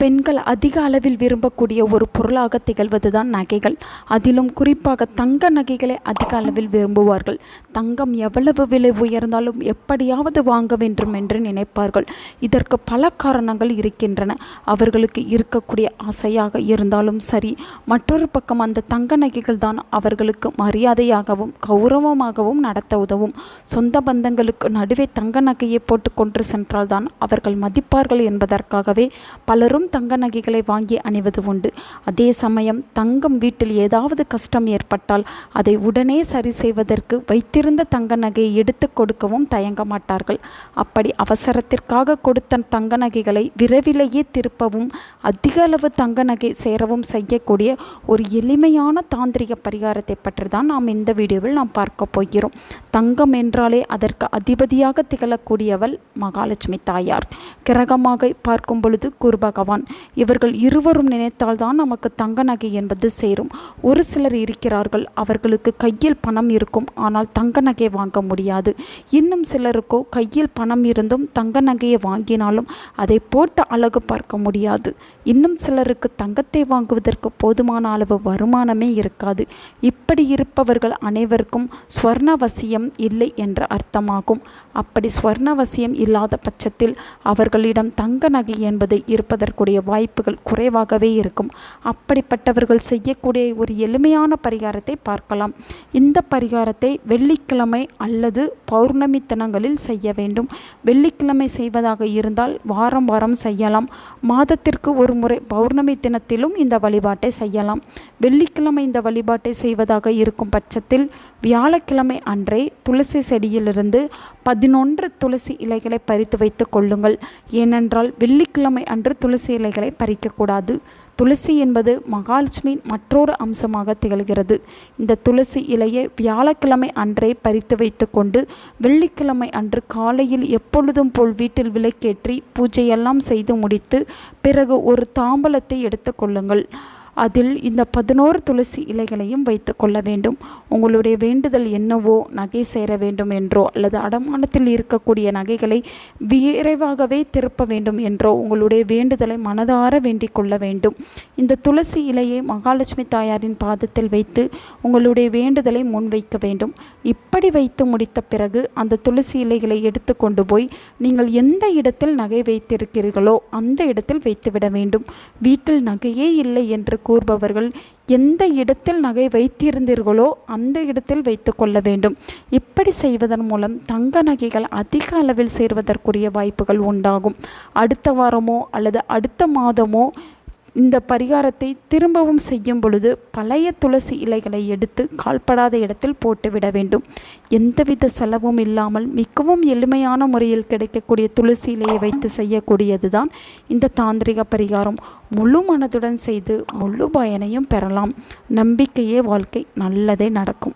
பெண்கள் அதிக அளவில் விரும்பக்கூடிய ஒரு பொருளாக திகழ்வது தான் நகைகள். அதிலும் குறிப்பாக தங்க நகைகளை அதிக அளவில் விரும்புவார்கள். தங்கம் எவ்வளவு விலை உயர்ந்தாலும் எப்படியாவது வாங்க வேண்டும் என்று நினைப்பார்கள். இதற்கு பல காரணங்கள் இருக்கின்றன. அவர்களுக்கு இருக்கக்கூடிய ஆசையாக இருந்தாலும் சரி மற்றொரு பக்கம் அந்த தங்க நகைகள் தான் அவர்களுக்கு மரியாதையாகவும் கௌரவமாகவும் நடத்த உதவும். சொந்த பந்தங்களுக்கு நடுவே தங்க நகையை போட்டு கொண்டு சென்றால்தான் அவர்கள் மதிப்பார்கள் என்பதற்காகவே பலரும் தங்க நகைகளை வாங்கி அணிவது உண்டு. அதே சமயம் தங்கம் வீட்டில் ஏதாவது கஷ்டம் ஏற்பட்டால் அதை உடனே சரி செய்வதற்கு வைத்திருந்த தங்க நகையை எடுத்து கொடுக்கவும் தயங்க மாட்டார்கள். அப்படி அவசரத்திற்காக கொடுத்த தங்க நகைகளை விரைவிலேயே திருப்பவும் அதிக அளவு தங்க நகை சேரவும் செய்யக்கூடிய ஒரு எளிமையான தாந்திரிக பரிகாரத்தை பற்றி தான் நாம் இந்த வீடியோவில் நாம் பார்க்க போகிறோம். தங்கம் என்றாலே அதற்கு அதிபதியாக திகழக்கூடியவள் மகாலட்சுமி தாயார். கிரகமாக பார்க்கும் பொழுது குரு பகவான் இவர்கள் இருவரும் நினைத்தால்தான் நமக்கு தங்க நகை என்பது சேரும். ஒரு சிலர் இருக்கிறார்கள் அவர்களுக்கு கையில் பணம் இருக்கும் ஆனால் தங்க நகை வாங்க முடியாது. இன்னும் சிலருக்கோ கையில் பணம் இருந்தும் தங்க நகையை வாங்கினாலும் அதை போட்டு அழகு பார்க்க முடியாது. இன்னும் சிலருக்கு தங்கத்தை வாங்குவதற்கு போதுமான அளவு வருமானமே இருக்காது. இப்படி இருப்பவர்கள் அனைவருக்கும் ஸ்வர்ணவசியம் இல்லை என்ற அர்த்தமாகும். அப்படி ஸ்வர்ணவசியம் இல்லாத பட்சத்தில் அவர்களிடம் தங்க நகை என்பது இருப்பதற்கு இருப்பதற்குடைய வாய்ப்புகள் குறைவாகவே இருக்கும். அப்படிப்பட்டவர்கள் செய்யக்கூடிய ஒரு எளிமையான பரிகாரத்தை பார்க்கலாம். இந்த பரிகாரத்தை வெள்ளிக்கிழமை அல்லது பௌர்ணமி தினங்களில் செய்ய வேண்டும். வெள்ளிக்கிழமை செய்வதாக இருந்தால் வாரம் வாரம் செய்யலாம். மாதத்திற்கு ஒரு முறை பௌர்ணமி தினத்திலும் இந்த வழிபாட்டை செய்யலாம். வெள்ளிக்கிழமை இந்த வழிபாட்டை செய்வதாக இருக்கும் பட்சத்தில் வியாழக்கிழமை அன்றே துளசி செடியிலிருந்து பதினொன்று துளசி இலைகளை பறித்து வைத்து கொள்ளுங்கள். ஏனென்றால் வெள்ளிக்கிழமை அன்று துளசி இலைகளை பறிக்கக்கூடாது. துளசி என்பது மகாலட்சுமியின் மற்றொரு அம்சமாக திகழ்கிறது. இந்த துளசி இலையை வியாழக்கிழமை அன்றே பறித்து வைத்துக்கொண்டு வெள்ளிக்கிழமை அன்று காலையில் எப்பொழுதும் போல் வீட்டில் விளக்கேற்றி பூஜையெல்லாம் செய்து முடித்து பிறகு ஒரு தாம்பலத்தை எடுத்துக்கொள்ளுங்கள் அதில் இந்த பதினோரு துளசி இலைகளையும் வைத்து கொள்ள வேண்டும். உங்களுடைய வேண்டுதல் என்னவோ நகை சேர வேண்டும் என்றோ அல்லது அடமானத்தில் இருக்கக்கூடிய நகைகளை விரைவாகவே திருப்ப வேண்டும் என்றோ உங்களுடைய வேண்டுதலை மனதார வேண்டிக் கொள்ள வேண்டும். இந்த துளசி இலையை மகாலட்சுமி தாயாரின் பாதத்தில் வைத்து உங்களுடைய வேண்டுதலை முன்வைக்க வேண்டும். இப்படி வைத்து முடித்த பிறகு அந்த துளசி இலைகளை எடுத்து கொண்டு போய் நீங்கள் எந்த இடத்தில் நகை வைத்திருக்கிறீர்களோ அந்த இடத்தில் வைத்துவிட வேண்டும். வீட்டில் நகையே இல்லை என்று கூறுபவர்கள் எந்த இடத்தில் நகை வைத்திருந்தீர்களோ அந்த இடத்தில் வைத்து கொள்ள வேண்டும். இப்படி செய்வதன் மூலம் தங்க நகைகள் அதிக அளவில் சேர்வதற்குரிய வாய்ப்புகள் உண்டாகும். அடுத்த வாரமோ அல்லது அடுத்த மாதமோ இந்த பரிகாரத்தை திரும்பவும் செய்யும் பொழுது பழைய துளசி இலைகளை எடுத்து கால்படாத இடத்தில் போட்டுவிட வேண்டும். எந்தவித செலவும் இல்லாமல் மிகவும் எளிமையான முறையில் கிடைக்கக்கூடிய துளசி இலையை வைத்து செய்யக்கூடியது தான் இந்த தாந்திரிக பரிகாரம். முழு மனதுடன் செய்து முழு பயனையும் பெறலாம். நம்பிக்கையே வாழ்க்கை. நல்லதே நடக்கும்.